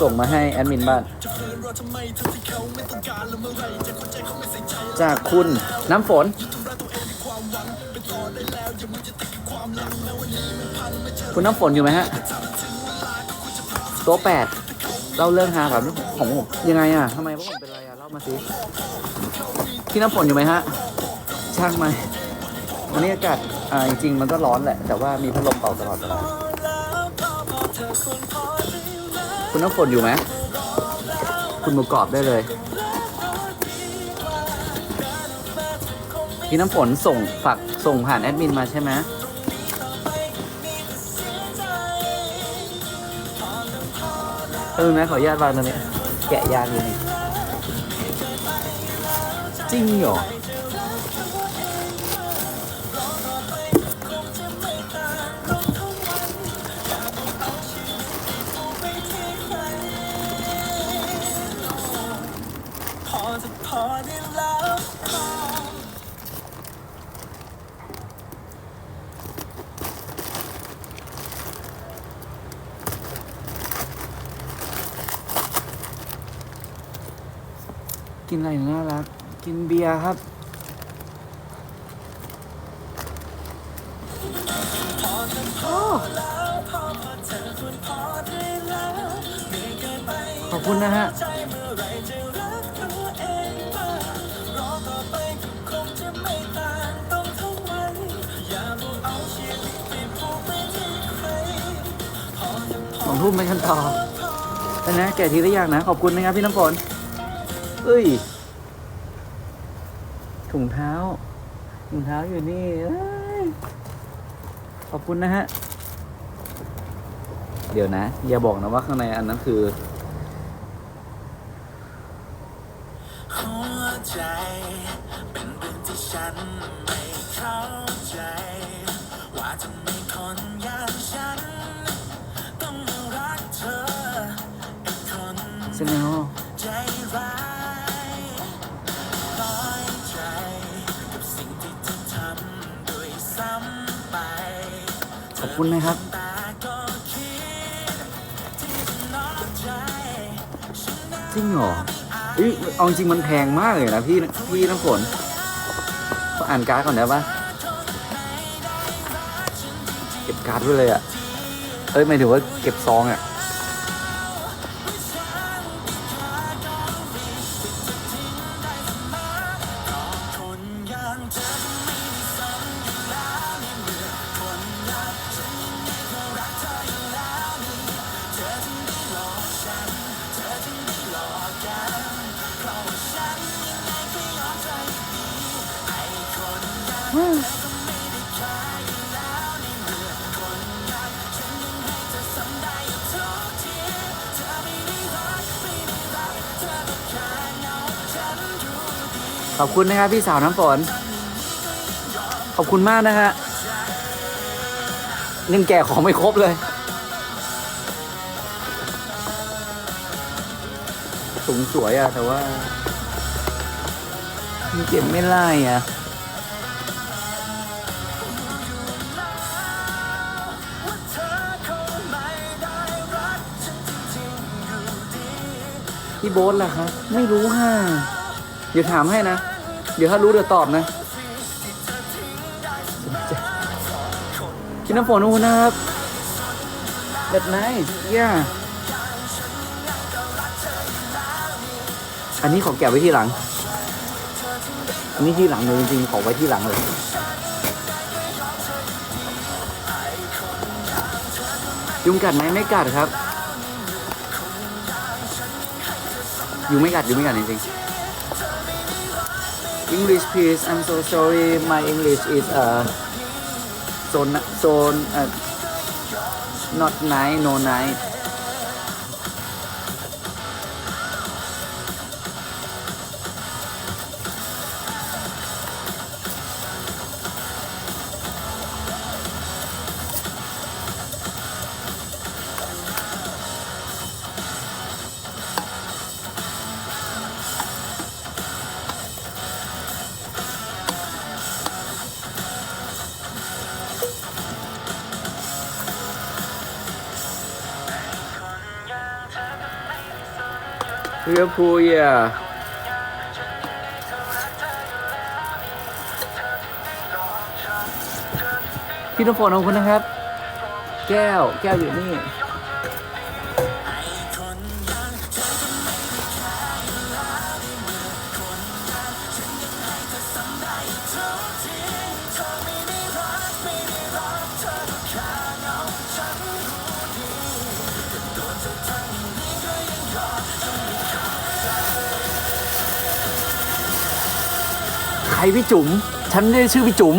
ส่งมาให้แอดมินบ้าน จากคุณน้ำฝน คุณน้ำฝนอยู่ไหมฮะโต๊ะแปดเล่าเรื่องฮากับของผมยังไงอะทำไมพวกผมเป็นไรอะ เล่ามาสิพี่น้ำฝนอยู่ไหมฮะ ช่างไหมวันนี้อากาศอ่าจริงๆ มันก็ร้อนแหละ แต่ว่ามีพัดลมเป่าตลอดเวลา คุณน้ำฝนอยู่ไหม คุณหมูกรอบได้เลย พี่น้ำฝนส่งฝากส่งผ่านแอดมินมาใช่ไหมเออนะขออนุญาตวางตรงนี้ แกะยางอยู่นี่จริงเหรอ อจะพอได้แล้วพอกินอะไรน่ารัก กินเบียร์ครับ ขอบคุณนะฮะ ทุ่มไม่ทันต่อแต่นะแกะทีละอย่างนะ ขอบคุณนะครับพี่น้ำฝนเอ้ย ถุงเท้า ถุงเท้าอยู่นี่ขอบคุณนะฮะ เดี๋ยวนะ อย่าบอกนะว่าข้างในอันนั้นคือหัวใจเป็นเรื่องที่ฉันไม่เข้า คุณนะครับ จริงเหรอเอ้ยเอาจริงๆมันแพงมากเลยนะพี่พี่น้ำฝนก็อ่านการ์ดก่อนได้ปะเก็บการ์ดไว้เลยอะเอ้ยหมายถึงว่าเก็บซองอะ ขอบคุณนะครับพี่สาวน้ำฝน ขอบคุณมากนะฮะยังแก่ของไม่ครบเลยสูงสวยอะแต่ว่ามันเก็บไม่ไล่อะพี่โบ๊ทล่ะครับ ไม่รู้ค่ะ เดี๋ยวถามให้นะ เดี๋ยวถ้ารู้เดี๋ยวตอบนะพี่น้ำฝนอบคุณนะครับ That's nice yeah อันนี้ขอแกะไว้ที่หลัง อันนี้ที่หลังเลยจริงๆขอไว้ที่หลังเลย ยุงกัดไหมไม่กัดครับ ยุงไม่กัดยุงไม่กัดจริงๆ English please I'm so sorry my English is uh so so uh, not nice no nice ลิเวอร์พูลอะพี่น้ำฝนของคุณนะครับ แก้ว แก้วอยู่นี่ พี่จุ๋มฉันไม่ได้ชื่อพี่จุ๋ม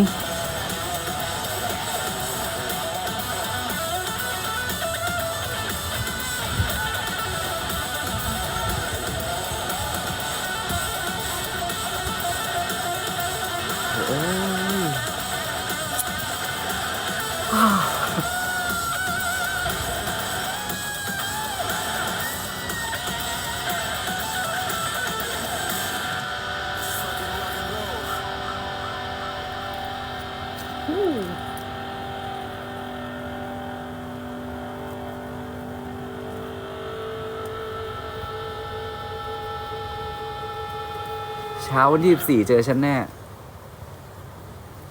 เช้าวันที่สี่เจอฉันแน่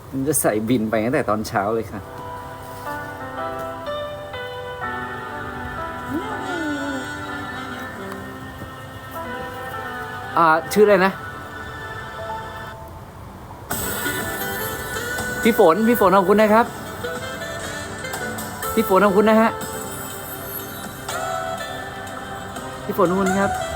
ผมจะใส่บินไปตั้งแต่ตอนเช้าเลยค่ะ อ่า ชื่ออะไรนะ พี่ฝน พี่ฝนขอบคุณนะครับ พี่ฝนขอบคุณนะฮะ พี่ฝนขอบคุณครับ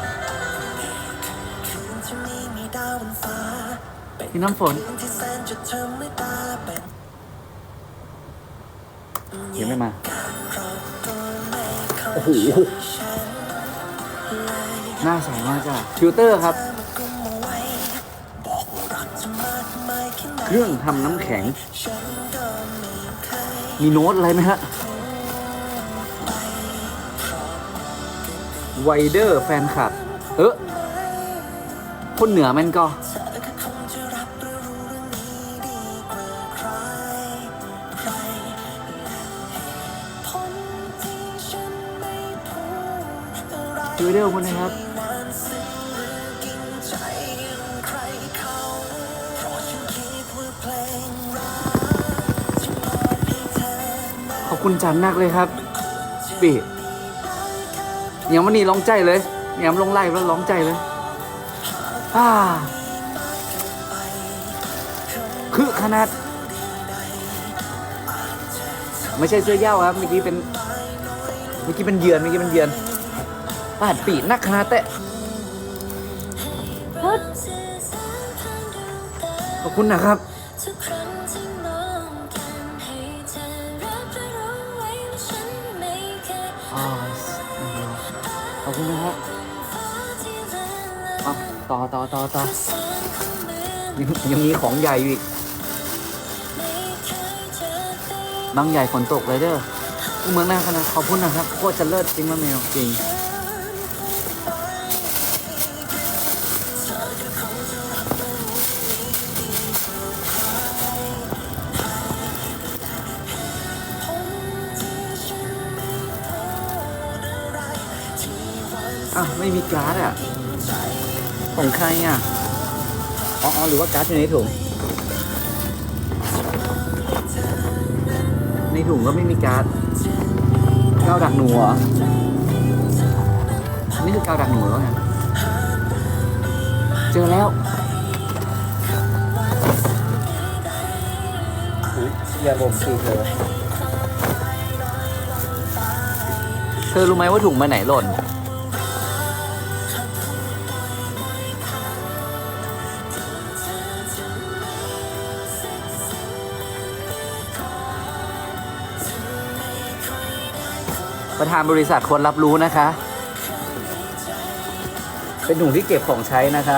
นพี่น้ำฝนที่แสนจะธรรมดาเป็นยังไม่มาเราก็ไม่เข้าโอ้โหฉันเลยหน้าใสมากจ้ะฟิลเตอร์ครับเธอมากุมเอาไว้บอกว่ารักเธอมากมายแค่ไหนเครื่องทำน้ำแข็งฉันก็ไม่เคยมีโน้ตอะไรไหมฮะ ไวเดอร์แฟนคลับ เออคนเหนือแมันก็ วิดีโอคนนะครับหวานซึ้งหรือกินใจอย่างใครเขาเพราะครักที่มอบขอบคุณจันมากเลยครับปียังวันนี้ร้องใจเลยเนียังลงไล่แล้วร้องใจเลยอ่าคือขนาด ไม่ใช่เสื้อเย้าครับเมื่อกี้เป็น เมื่อกี้เป็นเยือนเมื่อกี้เป็นเยือน ปาดปีนักขนาดแต่ขอบคุณนะครับทุกครั้งที่มองกันให้เธอรับรู้ไว้ว่าฉันไม่เคยอ่าขอบคุณนะครับฟ้าที่เลื่อนลอยอะต่อต่อต่อต่อแสนคงเหมือนยังยังมีของใหญ่อยู่อีกไม่เคยเจอใครบางใหญ่ฝนตกเลยเด้อเมืองหน้าคณะขอบคุณนะครับ โคตรจะเลิศจริงมะแมวจริง อ้าวไม่มีการ์ดอะของใครอะอ๋ออ๋อหรือว่าการ์ดอยู่ในถุง ในถุงก็ไม่มีการ์ดกาวดักหนูเหรออันนี่คือกาวดักหนูแล้วไงเจอแล้วอย่าบ่มสิเธอเธอรู้ไหมว่าถุงมาไหนหล่น ประธานบริษัทควรรับรู้นะคะ เป็นถุงที่เก็บของใช้นะคะ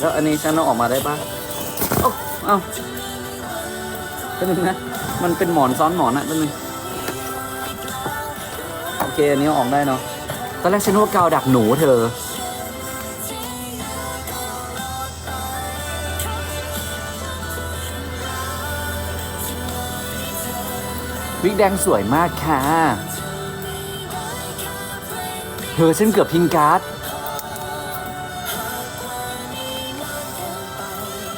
แล้วอันนี้ฉันเอาออกมาได้ปะเอ้าเอ้าเป็นนึงนะ มันเป็นหมอนซ้อนหมอนอะเป็นนึงโอเค อันนี้ออกได้เนาะ ตอนแรกฉันนึกว่ากาวดักหนูเธอ วิกแดงสวยมากค่ะ เธอฉันเกือบพิงการ์ด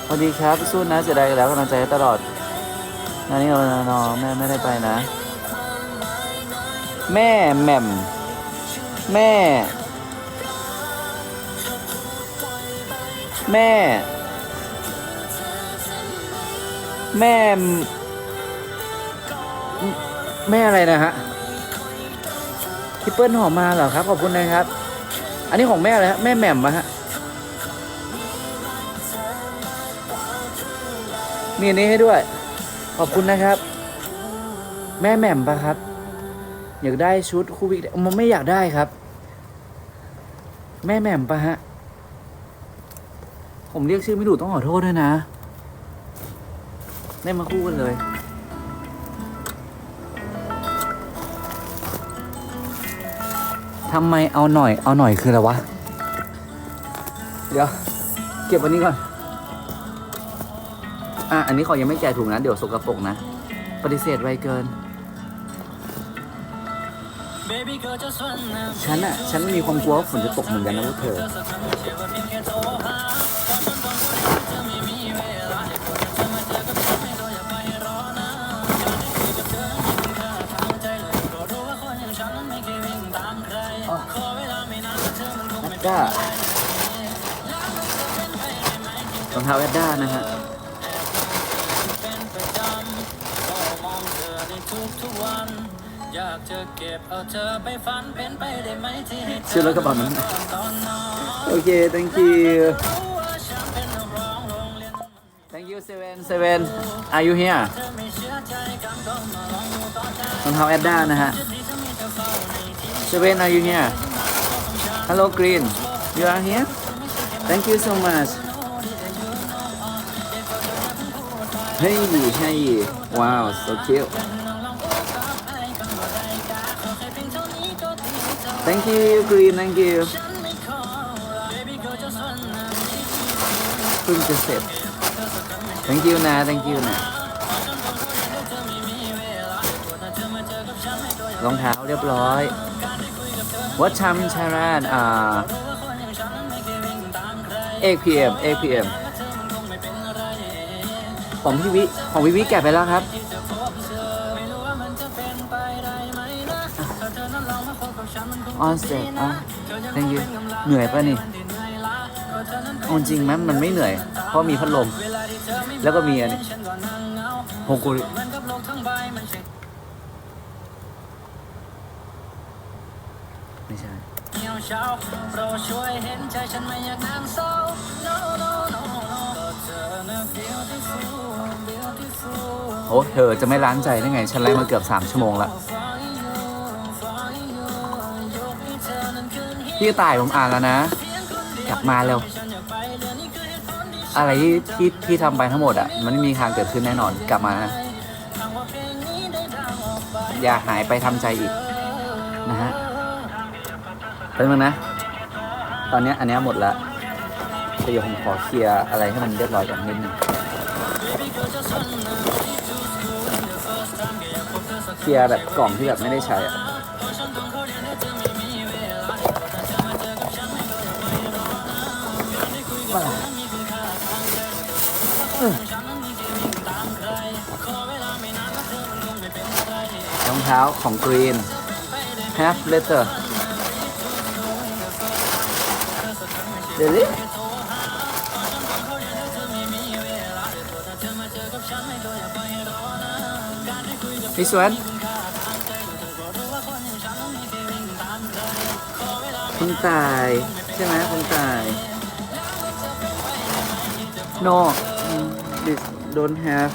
สวัสดีครับ สู้นะเสียดายแล้วกำลังใจตลอดงานนี้เรานอแม่ไม่ได้ไปนะ แม่แหม่ม แม่ แม่ แม่ แม่อะไรนะฮะพี่เปิ้ลหอมมาเหรอครับ ขอบคุณนะครับ อันนี้ของแม่อะไรฮะแม่แหม่มอะฮะมีอันนี้ให้ด้วย ขอบคุณนะครับ แม่แหม่มปะครับ อยากได้ชุดคู่วิกมันไม่อยากได้ครับ แม่แหม่มปะฮะผมเรียกชื่อไม่ถูกต้องขอโทษด้วยนะ ได้มาคู่กันเลย ทำไมเอาหน่อยเอาหน่อยคืออะไรวะ เดี๋ยว เก็บวันนี้ก่อน อะ อันนี้ขอยังไม่แกะถุงนะ เดี๋ยวสกปรกนะ ปฏิเสธไวเกิน ฉันอะฉันมีความกลัวว่าฝนจะตกเหมือนกันนะพวกเธอ ด้ารองเท้าแอดด้านะฮะเก็บเอาเธอไปฝันเป็นไปได้ไหมที่ให้เธชื่อรถกระบะนั้นโอเค thank you thank you seven seven are you here เธอไม่เชื่อใจกันก็มาลองดูต่อจากรองเท้าแอดด้านะฮะที่เธอมีเธอเฝ้าในที่ seven are you here hello green you are here thank you so much เฮ้ยเฮ้ยว้าว so cute thank you green thank you เพิ่งจะเสร็จ thank you นะ thank you นะ รองเท้าเรียบร้อย วัดชัมชารานอ่าเอกพีเอเอพีเอ็มของพี่วิของพี่วิแกะไปแล้วครับออนสเตจอะ thank you เหนื่อยป่ะนี่เอาจริงไหมมันไม่เหนื่อย เพราะมีพัดลม แล้วก็มีอันนี้โฮกุริไม่ใช่ เช้าโปรดช่วยเห็นใจฉันไม่อยากนั่งเศร้า no no no no เธอน่ะ beautiful beautiful โอ้เธอจะไม่ล้างใจได้ไง ฉันไล่มาเกือบ 3 ชั่วโมงละพี่ตายผมอ่านแล้วนะ กลับมาเร็ว อะไรที่ที่ที่ทำไปทั้งหมดอะ มันไม่มีทางเกิดขึ้นแน่นอน กลับมานะอย่าหายไปทำใจอีกนะฮะ เป็นมึงนะ ตอนนี้อันนี้หมดละเดี๋ยวผมขอเคลียร์อะไรให้มันเรียบร้อยก่อนนิดนึงเคลียร์แบบกล่องที่แบบไม่ได้ใช้อะรองเท้าของกรีน half letter ดี๋ยวนี้ This one คุณตาย ใช่ไหมคุณตาย no this don't have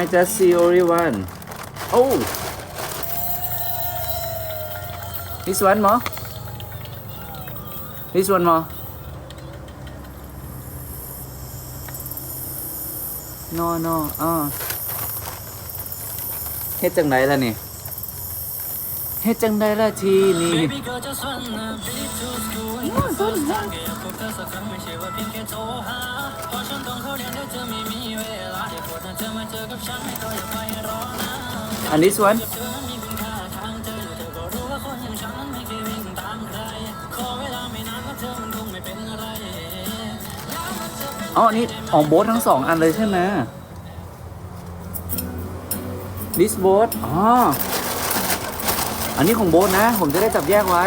I just see only one oh this one more this one more no no อ๋อเฮ็ดจังไรล่ะนี่เฮ็ดจังได้ละทีนี่เพบเธอสักครั้งไม่ใช่ว่าะฉันต้องเข้าเรียนเดี๋ยวจะไม่มีเวลาเดี๋ยวพอเธอมาเจอกับฉันไม่ก็อย่าไปรอนะอันนี้สวเธอนั้นมีคุณค่าทางอก็รู้ว่าคนอย่าไม่เคยวิ่งตามใครอเวลาไม่นานว่าเธอมันคงไม่เป็นะ ไรอ๋ออันนี้ของโบ๊ททั้งสองอันเลยใช่ไหมดิสโบ๊ทอ๋อ อันนี้ของโบ๊ทนะ ผมจะได้จับแยกไว้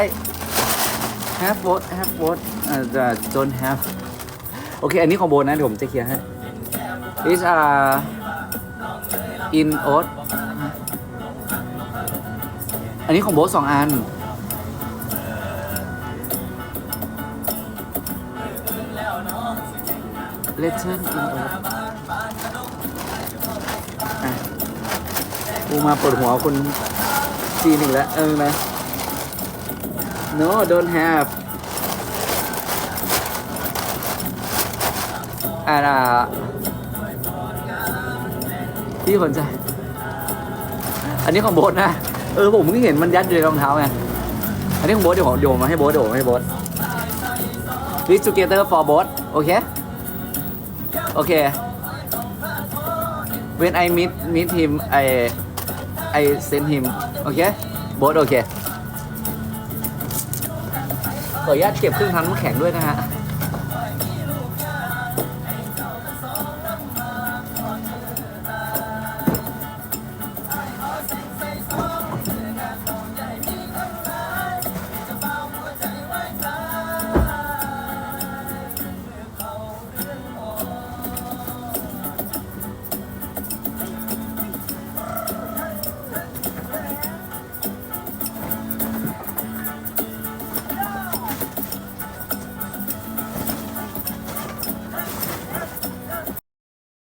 have boat have boat อ่า don't have โอเค อันนี้ของโบ๊ทนะเดี๋ยวผมจะเคลียร์ให้ these are in oat อันนี้ของโบ๊ทสองอัน Letter in oat อะกูมาปวดหัวคุณจีนอีกแล้ว เออไหม no don't have อ่าอ่าพี่สนใจ อันนี้ของโบ๊ทนะ เออผมเพิ่งเห็นมันยัดอยู่ในรองเท้าไง อันนี้ของโบ๊ทเดี๋ยวผมโยนมาให้โบ๊ทเดี๋ยวผมให้โบ๊ท This together for โบ๊ทโอเค โอเค when I meet meet him I I send him โอเค โบ๊ทโอเค ขออนุญาตเก็บเครื่องทำน้ำแข็งด้วยนะฮะ